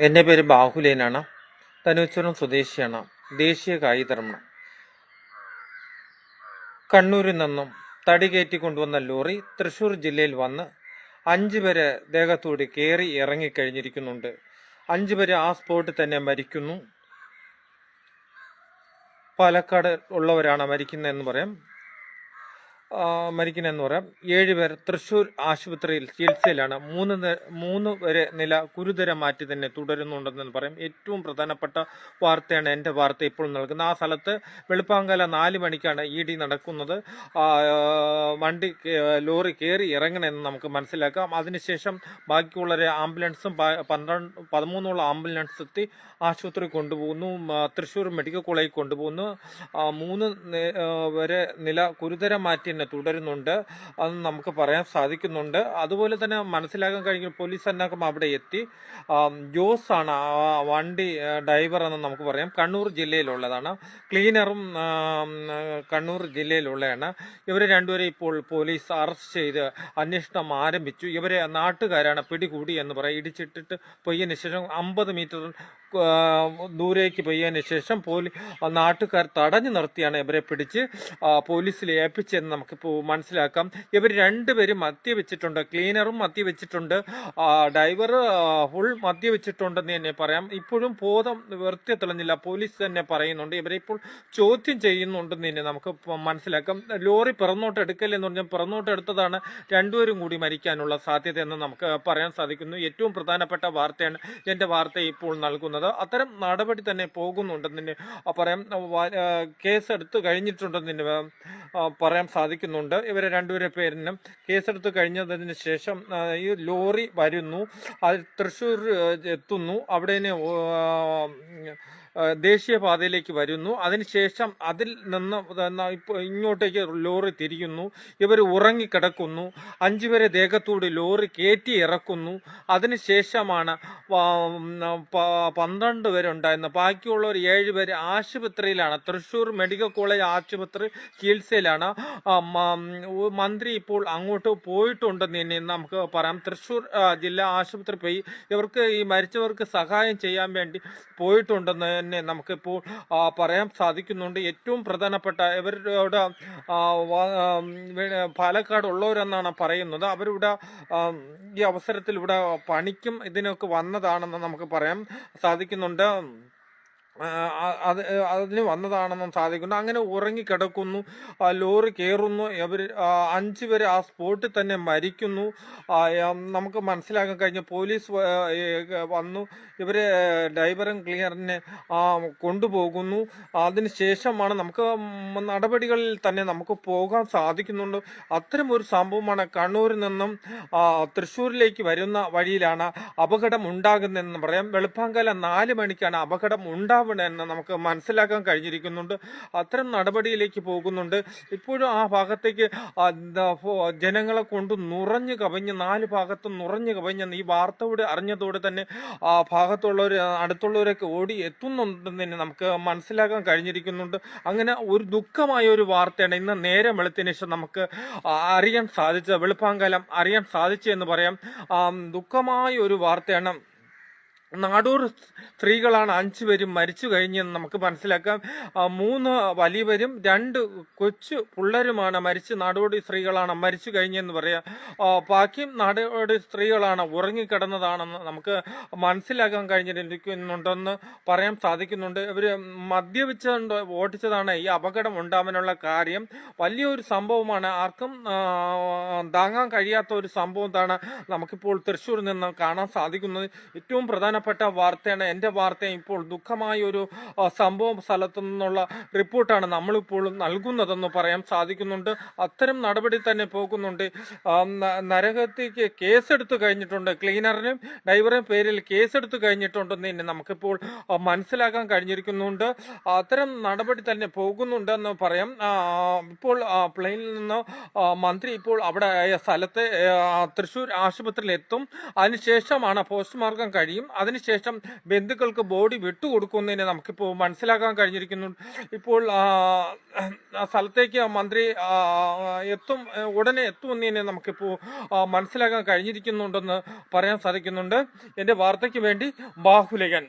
എന്റെ പേര് ബാഹുലേനാണ്. തനുശ്വരം സ്വദേശിയാണ്. ദേശീയ കായികധർമ്മം കണ്ണൂരിൽ നിന്നും തടി കയറ്റി കൊണ്ടുവന്ന ലോറി തൃശ്ശൂർ ജില്ലയിൽ വന്ന് അഞ്ചു പേരെ ദേഹത്തോട് കയറി ഇറങ്ങിക്കഴിഞ്ഞിരിക്കുന്നുണ്ട് അഞ്ചു പേര് ആ സ്പോട്ടിൽ തന്നെ മരിക്കുന്നു. പാലക്കാട് ഉള്ളവരാണ് മരിക്കുന്നതെന്ന് പറയാം. മരിക്കുന്നതെന്ന് പറയാം. ഏഴുപേർ തൃശൂർ ആശുപത്രിയിൽ ചികിത്സയിലാണ്. മൂന്ന് മൂന്ന് വരെ നില ഗുരുതര മാറ്റി തന്നെ തുടരുന്നുണ്ടെന്ന് പറയും. ഏറ്റവും പ്രധാനപ്പെട്ട വാർത്തയാണ് എന്റെ വാർത്ത ഇപ്പോൾ നൽകുന്നത്. ആ സ്ഥലത്ത് വെളുപ്പാങ്കല നാല് മണിക്കാണ് ഇ ഡി നടക്കുന്നത്. വണ്ടി ലോറി കയറി ഇറങ്ങണമെന്ന് നമുക്ക് മനസ്സിലാക്കാം. അതിനുശേഷം ബാക്കിയുള്ളവരെ ആംബുലൻസും പന്ത്രണ്ട് പതിമൂന്നോളം ആംബുലൻസ് എത്തി ആശുപത്രി കൊണ്ടുപോകുന്നു. തൃശ്ശൂർ മെഡിക്കൽ കോളേജിൽ കൊണ്ടുപോകുന്നു. മൂന്ന് വരെ നില ഗുരുതര മാറ്റി തന്നെ തുടരുന്നുണ്ട്. അത് നമുക്ക് പറയാൻ സാധിക്കുന്നുണ്ട്. അതുപോലെ തന്നെ മനസ്സിലാക്കാൻ കഴിഞ്ഞ പോലീസ് സന്നാഹം അവിടെ എത്തി. ജോസ് ആണ് വണ്ടി ഡ്രൈവർ എന്ന് നമുക്ക് പറയാം. കണ്ണൂർ ജില്ലയിലുള്ളതാണ്. ക്ലീനറും കണ്ണൂർ ജില്ലയിലുള്ളതാണ് ഇവരെ രണ്ടുപേരെ ഇപ്പോൾ പോലീസ് അറസ്റ്റ് ചെയ്ത് അന്വേഷണം ആരംഭിച്ചു. ഇവരെ നാട്ടുകാരാണ് പിടികൂടി എന്ന് പറയാം. ഇടിച്ചിട്ടിട്ട് പൊയ്യതിന് ശേഷം അമ്പത് മീറ്റർ ദൂരേക്ക് പെയ്യതിന് ശേഷം പോലീ നാട്ടുകാർ തടഞ്ഞു നിർത്തിയാണ് ഇവരെ പിടിച്ച് പോലീസിൽ ഏൽപ്പിച്ചതെന്ന് നമുക്കിപ്പോൾ മനസ്സിലാക്കാം. ഇവർ രണ്ടുപേരും മദ്യവെച്ചിട്ടുണ്ട് ക്ലീനറും മദ്യവെച്ചിട്ടുണ്ട് ഡ്രൈവർ ഫുൾ മദ്യവെച്ചിട്ടുണ്ടെന്ന് തന്നെ പറയാം. ഇപ്പോഴും ബോധം വൃത്തി തെളിഞ്ഞില്ല. പോലീസ് തന്നെ പറയുന്നുണ്ട്. ഇവരെ ഇപ്പോൾ ചോദ്യം ചെയ്യുന്നുണ്ടെന്ന് തന്നെ നമുക്ക് മനസ്സിലാക്കാം. ലോറി പിറന്നോട്ട് എടുക്കലെന്ന് പറഞ്ഞാൽ പിറന്നോട്ട് എടുത്തതാണ് രണ്ടുപേരും കൂടി മരിക്കാനുള്ള സാധ്യത എന്ന് നമുക്ക് പറയാൻ സാധിക്കുന്നു. ഏറ്റവും പ്രധാനപ്പെട്ട വാർത്തയാണ് എന്റെ വാർത്ത ഇപ്പോൾ നൽകുന്നത്. അത്തരം നടപടി തന്നെ പോകുന്നുണ്ടെന്ന് തന്നെ പറയാം. കേസ് എടുത്തു കഴിഞ്ഞിട്ടുണ്ടെന്ന് തന്നെ പറയാൻ പറയാൻ സാധിക്കുന്നുണ്ട്. ഇവരെ രണ്ടുപേരെ പേരിനും കേസെടുത്ത് കഴിഞ്ഞതിന് ശേഷം ഈ ലോറി വരുന്നു. അത് തൃശ്ശൂർ എത്തുന്നു. അവിടെ ദേശീയപാതയിലേക്ക് വരുന്നു. അതിനുശേഷം അതിൽ നിന്ന് ഇപ്പോൾ ഇങ്ങോട്ടേക്ക് ലോറി തിരിയുന്നു. ഇവർ ഉറങ്ങിക്കിടക്കുന്നു. അഞ്ചു പേരെ ദേഹത്തൂടി ലോറി കയറ്റി ഇറക്കുന്നു. അതിനുശേഷമാണ് പന്ത്രണ്ട് പേരുണ്ടായിരുന്നു ബാക്കിയുള്ളവർ ഏഴ് ആശുപത്രിയിലാണ്. തൃശ്ശൂർ മെഡിക്കൽ കോളേജ് ആശുപത്രി ചികിത്സയിലാണ്. മന്ത്രി ഇപ്പോൾ അങ്ങോട്ട് പോയിട്ടുണ്ടെന്ന് തന്നെ നമുക്ക് പറയാം. തൃശ്ശൂർ ജില്ലാ ആശുപത്രി പോയി ഇവർക്ക് ഈ മരിച്ചവർക്ക് സഹായം ചെയ്യാൻ വേണ്ടി പോയിട്ടുണ്ടെന്ന് തന്നെ നമുക്കിപ്പോൾ പറയാൻ സാധിക്കുന്നുണ്ട്. ഏറ്റവും പ്രധാനപ്പെട്ട ഇവരുടെ പാലക്കാട് ഉള്ളവരെന്നാണ് പറയുന്നത്. അവരിവിടെ ഈ അവസരത്തിൽ ഇവിടെ പണിക്കും ഇതിനൊക്കെ വന്നതാണെന്ന് നമുക്ക് പറയാൻ സാധിക്കുന്നുണ്ട്. അത് അതിന് വന്നതാണെന്നും സാധിക്കുന്നു. അങ്ങനെ ഉറങ്ങിക്കിടക്കുന്നു ലോറി കയറുന്നു ഇവർ അഞ്ച് പേര് ആ സ്പോട്ടിൽ തന്നെ മരിക്കുന്നു. നമുക്ക് മനസ്സിലാക്കാൻ കഴിഞ്ഞ പോലീസ് വന്നു. ഇവരെ ഡ്രൈവറും ക്ലിയറിനെ കൊണ്ടുപോകുന്നു. അതിന് ശേഷമാണ് നമുക്ക് നടപടികളിൽ തന്നെ നമുക്ക് പോകാൻ സാധിക്കുന്നുണ്ട്. അത്തരം ഒരു സംഭവമാണ് കണ്ണൂരിൽ നിന്നും തൃശ്ശൂരിലേക്ക് വരുന്ന വഴിയിലാണ് അപകടം ഉണ്ടാകുന്നതെന്ന് പറയാം. വെളുപ്പാങ്കല നാല് മണിക്കാണ് അപകടം ഉണ്ടാവണമെന്ന് നമുക്ക് മനസ്സിലാക്കാൻ കഴിഞ്ഞിരിക്കുന്നുണ്ട്. അത്തരം നടപടിയിലേക്ക് പോകുന്നുണ്ട്. ഇപ്പോഴും ആ ഭാഗത്തേക്ക് ജനങ്ങളെ കൊണ്ട് നുറഞ്ഞു കവിഞ്ഞ് നാല് ഭാഗത്തും നുറഞ്ഞു കവിഞ്ഞ് ഈ വാർത്തയോട് അറിഞ്ഞതോടെ തന്നെ ആ ഭാഗത്തുള്ളവർ അടുത്തുള്ളവരൊക്കെ ഓടി എത്തുന്നുണ്ടെന്ന് തന്നെ നമുക്ക് മനസ്സിലാക്കാൻ കഴിഞ്ഞിരിക്കുന്നുണ്ട്. അങ്ങനെ ഒരു ദുഃഖമായ ഒരു വാർത്തയാണ് ഇന്ന് നേരെ വെളുത്തിന് ശേഷം നമുക്ക് അറിയാൻ സാധിച്ചത് വെളുപ്പാങ്കലം അറിയാൻ സാധിച്ചു എന്ന് പറയാം. ദുഃഖമായ ഒരു വാർത്തയാണ് നാടൂർ സ്ത്രീകളാണ് അഞ്ചു പേരും മരിച്ചു കഴിഞ്ഞെന്ന് നമുക്ക് മനസ്സിലാക്കാം. മൂന്ന് വലിയവരും രണ്ട് കൊച്ചു പിള്ളേരുമാണ് മരിച്ച് നാടോടി സ്ത്രീകളാണ് മരിച്ചു കഴിഞ്ഞെന്ന് പറയാം. ബാക്കിയും നാടോടി സ്ത്രീകളാണ് ഉറങ്ങിക്കിടന്നതാണെന്ന് നമുക്ക് മനസ്സിലാക്കാൻ കഴിഞ്ഞിരിക്കുന്നുണ്ടെന്ന് പറയാൻ സാധിക്കുന്നുണ്ട്. ഇവർ മദ്യപിച്ചുകൊണ്ട് ഓടിച്ചതാണ് ഈ അപകടം ഉണ്ടാവാനുള്ള കാര്യം. വലിയൊരു സംഭവമാണ്. ആർക്കും താങ്ങാൻ കഴിയാത്ത ഒരു സംഭവം നമുക്കിപ്പോൾ തൃശ്ശൂരിൽ നിന്ന് കാണാൻ സാധിക്കുന്നത്. ഏറ്റവും പ്രധാനപ്പെട്ട വാർത്തയാണ്. എന്റെ വാർത്ത ഇപ്പോൾ ദുഃഖമായ ഒരു സംഭവം സ്ഥലത്തു നിന്നുള്ള റിപ്പോർട്ടാണ് നമ്മളിപ്പോൾ നൽകുന്നതെന്ന് പറയാൻ സാധിക്കുന്നുണ്ട്. അത്തരം നടപടി തന്നെ പോകുന്നുണ്ട്. നരകത്തേക്ക് കേസെടുത്തു കഴിഞ്ഞിട്ടുണ്ട്. ക്ലീനറിനും ഡ്രൈവറിനും പേരിൽ കേസെടുത്തു കഴിഞ്ഞിട്ടുണ്ടെന്ന് തന്നെ നമുക്കിപ്പോൾ മനസ്സിലാക്കാൻ കഴിഞ്ഞിരിക്കുന്നുണ്ട്. അത്തരം നടപടി തന്നെ പോകുന്നുണ്ടെന്ന് പറയാം. ഇപ്പോൾ പ്ലെയിനിൽ നിന്ന് മന്ത്രി ഇപ്പോൾ അവിടെ സ്ഥലത്തെ തൃശ്ശൂർ ആശുപത്രിയിൽ എത്തും അതിനുശേഷമാണ് പോസ്റ്റ്മോർട്ടം കഴിയും. അതിന് അതിനുശേഷം ബന്ധുക്കൾക്ക് ബോഡി വിട്ടുകൊടുക്കുന്നതിന് നമുക്കിപ്പോൾ മനസ്സിലാക്കാൻ കഴിഞ്ഞിരിക്കുന്നു. ഇപ്പോൾ സ്ഥലത്തേക്ക് മന്ത്രി എത്തും ഉടനെ എത്തുമെന്നതിനെ നമുക്കിപ്പോൾ മനസ്സിലാക്കാൻ കഴിഞ്ഞിരിക്കുന്നുണ്ടെന്ന് പറയാൻ സാധിക്കുന്നുണ്ട്. എന്റെ വാർത്തയ്ക്ക് വേണ്ടി ബാഹുലകൻ